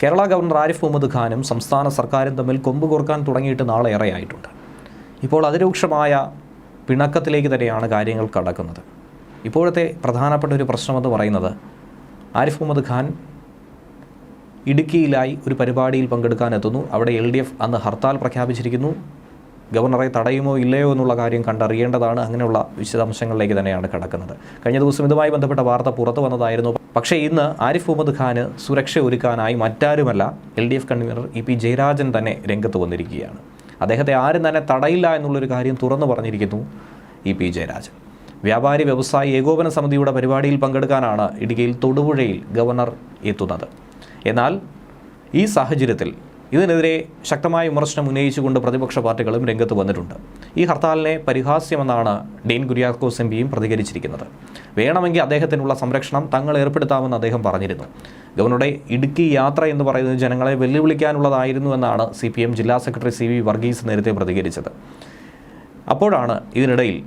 Kerala governor Arif Muhammad ഖാനും സംസ്ഥാന സർക്കാരും തമ്മിൽ കൊമ്പ് കോർക്കാൻ തുടങ്ങിയിട്ട് നാളെ ഏറെയായിട്ടുണ്ട്. ഇപ്പോൾ അതിരൂക്ഷമായ പിണക്കത്തിലേക്ക് തന്നെയാണ് കാര്യങ്ങൾ കടക്കുന്നത്. ഇപ്പോഴത്തെ പ്രധാനപ്പെട്ട ഒരു പ്രശ്നമെന്ന് പറയുന്നത് ആരിഫ് മുഹമ്മദ് ഖാൻ ഇടുക്കിയിലായി ഒരു പരിപാടിയിൽ പങ്കെടുക്കാൻ എത്തുന്നു. അവിടെ എൽ ഡി എഫ് അന്ന് ഹർത്താൽ പ്രഖ്യാപിച്ചിരിക്കുന്നു. ഗവർണറെ തടയുമോ ഇല്ലയോ എന്നുള്ള കാര്യം കണ്ടറിയേണ്ടതാണ് അങ്ങനെയുള്ള വിശദാംശങ്ങളിലേക്ക് തന്നെയാണ് കടക്കുന്നത്. കഴിഞ്ഞ ദിവസം ഇതുമായി ബന്ധപ്പെട്ട വാർത്ത പുറത്തു വന്നതായിരുന്നു. പക്ഷേ ഇന്ന് ആരിഫ് മുഹമ്മദ് ഖാന് സുരക്ഷ ഒരുക്കാനായി മറ്റാരുമല്ല L D F convener E P Jayarajan തന്നെ രംഗത്ത് വന്നിരിക്കുകയാണ്. അദ്ദേഹത്തെ ആരും തന്നെ തടയില്ല എന്നുള്ളൊരു കാര്യം തുറന്നു പറഞ്ഞിരിക്കുന്നു ഇ പി ജയരാജൻ. വ്യാപാരി വ്യവസായി ഏകോപന സമിതിയുടെ പരിപാടിയിൽ പങ്കെടുക്കാനാണ് ഇടുക്കിയിൽ തൊടുപുഴയിൽ ഗവർണർ എത്തുന്നത്. എന്നാൽ ഈ സാഹചര്യത്തിൽ ഇതിനെതിരെ ശക്തമായ വിമർശനം ഉന്നയിച്ചുകൊണ്ട് പ്രതിപക്ഷ പാർട്ടികളും രംഗത്ത് വന്നിട്ടുണ്ട്. ഈ ഹർത്താലിനെ പരിഹാസ്യമെന്നാണ് ഡീൻ കുര്യാക്കോസ് എം പിയും പ്രതികരിച്ചിരിക്കുന്നത്. വേണമെങ്കിൽ അദ്ദേഹത്തിനുള്ള സംരക്ഷണം തങ്ങൾ ഏർപ്പെടുത്താമെന്ന് അദ്ദേഹം പറഞ്ഞിരുന്നു. ഗവർണറുടെ ഇടുക്കി യാത്ര എന്ന് പറയുന്നത് ജനങ്ങളെ വെല്ലുവിളിക്കാനുള്ളതായിരുന്നു എന്നാണ് സി പി എം ജില്ലാ സെക്രട്ടറി സി വി വർഗീസ് നേരത്തെ പ്രതികരിച്ചത്. അപ്പോഴാണ് ഇതിനിടയിൽ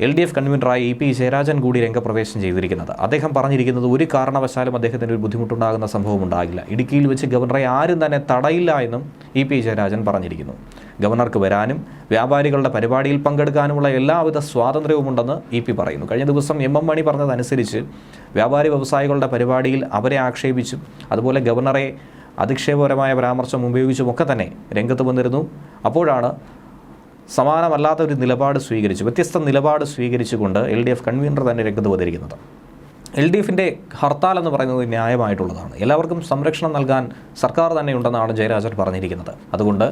എൽ ഡി എഫ് കൺവീനറായി ഇ പി ജയരാജൻ കൂടി രംഗപ്രവേശം ചെയ്തിരിക്കുന്നത്. അദ്ദേഹം പറഞ്ഞിരിക്കുന്നത് ഒരു കാരണവശാലും അദ്ദേഹത്തിന് ഒരു ബുദ്ധിമുട്ടുണ്ടാകുന്ന സംഭവം ഉണ്ടാകില്ല. ഇടുക്കിയിൽ വെച്ച് ഗവർണറെ ആരും തന്നെ തടയില്ല എന്നും ഇ പി ജയരാജൻ പറഞ്ഞിരിക്കുന്നു. ഗവർണർക്ക് വരാനും വ്യാപാരികളുടെ പരിപാടിയിൽ പങ്കെടുക്കാനുമുള്ള എല്ലാവിധ സ്വാതന്ത്ര്യവുമുണ്ടെന്ന് ഇ പി പറയുന്നു. കഴിഞ്ഞ ദിവസം എം എം മണി പറഞ്ഞതനുസരിച്ച് വ്യാപാരി വ്യവസായികളുടെ പരിപാടിയിൽ അവരെ ആക്ഷേപിച്ചും അതുപോലെ ഗവർണറെ അധിക്ഷേപകരമായ പരാമർശം ഉപയോഗിച്ചുമൊക്കെ തന്നെ രംഗത്ത് വന്നിരുന്നു. അപ്പോഴാണ് സമാനമല്ലാത്ത ഒരു നിലപാട് സ്വീകരിച്ചു വ്യത്യസ്ത നിലപാട് സ്വീകരിച്ചുകൊണ്ട് എൽ ഡി എഫ് കൺവീനർ തന്നെ രംഗത്ത് വന്നിരിക്കുന്നത്. എൽ ഡി എഫിന്റെ ഹർത്താൽ എന്ന് പറയുന്നത് ന്യായമായിട്ടുള്ളതാണ്. എല്ലാവർക്കും സംരക്ഷണം നൽകാൻ സർക്കാർ തന്നെ ഉണ്ടെന്നാണ് ജയരാജൻ പറഞ്ഞിരിക്കുന്നത്. അതുകൊണ്ട്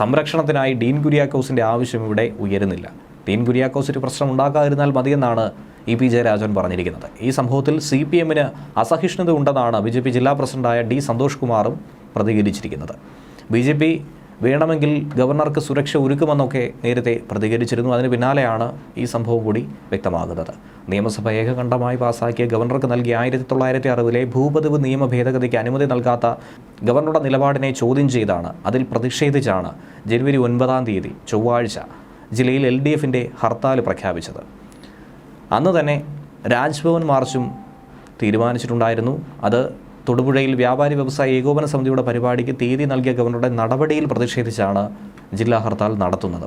സംരക്ഷണത്തിനായി ഡീൻ കുര്യാക്കോസിന്റെ ആവശ്യം ഇവിടെ ഉയരുന്നില്ല. ഡീൻ കുര്യാക്കോസ് ഒരു പ്രശ്നം ഉണ്ടാക്കാതിരുന്നാൽ മതിയെന്നാണ് ഇ പി ജയരാജൻ പറഞ്ഞിരിക്കുന്നത്. ഈ സംഭവത്തിൽ സി പി എമ്മിന് അസഹിഷ്ണുത ഉണ്ടെന്നാണ് ബി ജെ പി ജില്ലാ പ്രസിഡന്റായ ഡി സന്തോഷ് കുമാറും പ്രതികരിച്ചിരിക്കുന്നത്. ബി ജെ പി വേണമെങ്കിൽ ഗവർണർക്ക് സുരക്ഷ ഒരുക്കുമെന്നൊക്കെ നേരത്തെ പ്രതികരിച്ചിരുന്നു. അതിന് പിന്നാലെയാണ് ഈ സംഭവം കൂടി വ്യക്തമാകുന്നത്. നിയമസഭ ഏകകണ്ഠമായി പാസാക്കിയ ഗവർണർക്ക് നൽകിയ ആയിരത്തി തൊള്ളായിരത്തി അറുപതിലെ ഭൂപതിവ് നിയമ ഭേദഗതിക്ക് അനുമതി നൽകാത്ത ഗവർണറുടെ നിലപാടിനെ ചോദ്യം ചെയ്താണ്. അതിൽ പ്രതിഷേധിച്ചാണ് ജനുവരി ഒൻപതാം തീയതി ചൊവ്വാഴ്ച ജില്ലയിൽ എൽ ഡി എഫിന്റെ ഹർത്താൽ പ്രഖ്യാപിച്ചത്. അന്ന് തന്നെ രാജ്ഭവൻ മാർച്ചും തീരുമാനിച്ചിട്ടുണ്ടായിരുന്നു. അത് തൊടുപുഴയിൽ വ്യാപാരി വ്യവസായ ഏകോപന സമിതിയുടെ പരിപാടിക്ക് തീയതി നൽകിയ ഗവർണറുടെ നടപടിയിൽ പ്രതിഷേധിച്ചാണ് ജില്ലാ ഹർത്താൽ നടത്തുന്നത്.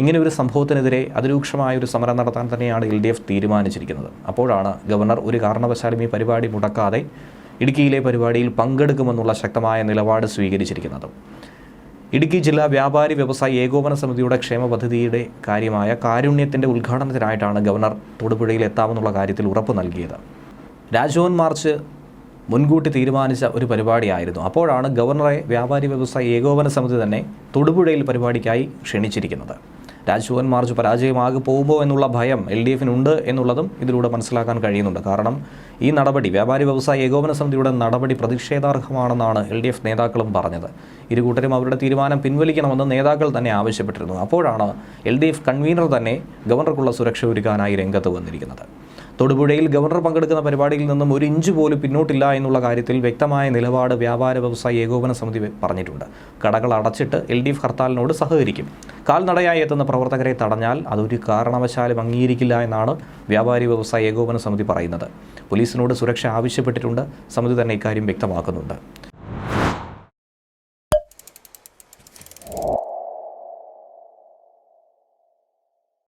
ഇങ്ങനെ ഒരു സംഭവത്തിനെതിരെ അതിരൂക്ഷമായ ഒരു സമരം നടത്താൻ തന്നെയാണ് എൽ ഡി എഫ് തീരുമാനിച്ചിരിക്കുന്നത്. അപ്പോഴാണ് ഗവർണർ ഒരു കാരണവശാലും ഈ പരിപാടി മുടക്കാതെ ഇടുക്കിയിലെ പരിപാടിയിൽ പങ്കെടുക്കുമെന്നുള്ള ശക്തമായ നിലപാട് സ്വീകരിച്ചിരിക്കുന്നത്. ഇടുക്കി ജില്ലാ വ്യാപാരി വ്യവസായ ഏകോപന സമിതിയുടെ ക്ഷേമ പദ്ധതിയുടെ കാര്യമായ കാരുണ്യത്തിന്റെ ഉദ്ഘാടനത്തിനായിട്ടാണ് ഗവർണർ തൊടുപുഴയിൽ എത്താമെന്നുള്ള കാര്യത്തിൽ ഉറപ്പ് നൽകിയത്. രാജ്ഭവൻ മാർച്ച് മുൻകൂട്ടി തീരുമാനിച്ച ഒരു പരിപാടിയായിരുന്നു. അപ്പോഴാണ് ഗവർണറെ വ്യാപാരി വ്യവസായ ഏകോപന സമിതി തന്നെ തൊടുപുഴയിൽ പരിപാടിക്കായി ക്ഷണിച്ചിരിക്കുന്നത്. രാജ്ഭവൻ മാർച്ച് പരാജയമാകെ പോകുമോ എന്നുള്ള ഭയം എൽ ഡി എഫിനുണ്ട് എന്നുള്ളതും ഇതിലൂടെ മനസ്സിലാക്കാൻ കഴിയുന്നുണ്ട്. കാരണം ഈ നടപടി വ്യാപാരി വ്യവസായ ഏകോപന സമിതിയുടെ നടപടി പ്രതിഷേധാർഹമാണെന്നാണ് എൽ ഡി എഫ് നേതാക്കളും പറഞ്ഞത്. ഇരുകൂട്ടരും അവരുടെ തീരുമാനം പിൻവലിക്കണമെന്ന് നേതാക്കൾ തന്നെ ആവശ്യപ്പെട്ടിരുന്നു. അപ്പോഴാണ് എൽ ഡി എഫ് കൺവീനർ തന്നെ ഗവർണർക്കുള്ള സുരക്ഷ ഒരുക്കാനായി രംഗത്ത് വന്നിരിക്കുന്നത്. തൊടുപുഴയിൽ ഗവർണർ പങ്കെടുക്കുന്ന പരിപാടിയിൽ നിന്നും ഒരു ഇഞ്ച് പോലും പിന്നോട്ടില്ല എന്നുള്ള കാര്യത്തിൽ വ്യക്തമായ നിലപാട് വ്യാപാര വ്യവസായ ഏകോപന സമിതി പറഞ്ഞിട്ടുണ്ട്. കടകൾ അടച്ചിട്ട് എൽ ഡി എഫ് ഹർത്താലിനോട് സഹകരിക്കും. കാൽനടയായി എത്തുന്ന പ്രവർത്തകരെ തടഞ്ഞാൽ അതൊരു കാരണവശാലും അംഗീകരിക്കില്ല എന്നാണ് വ്യാപാരി വ്യവസായ ഏകോപന സമിതി പറയുന്നത്. പോലീസിനോട് സുരക്ഷ ആവശ്യപ്പെട്ടിട്ടുണ്ട്. സമിതി തന്നെ ഇക്കാര്യം വ്യക്തമാക്കുന്നുണ്ട്.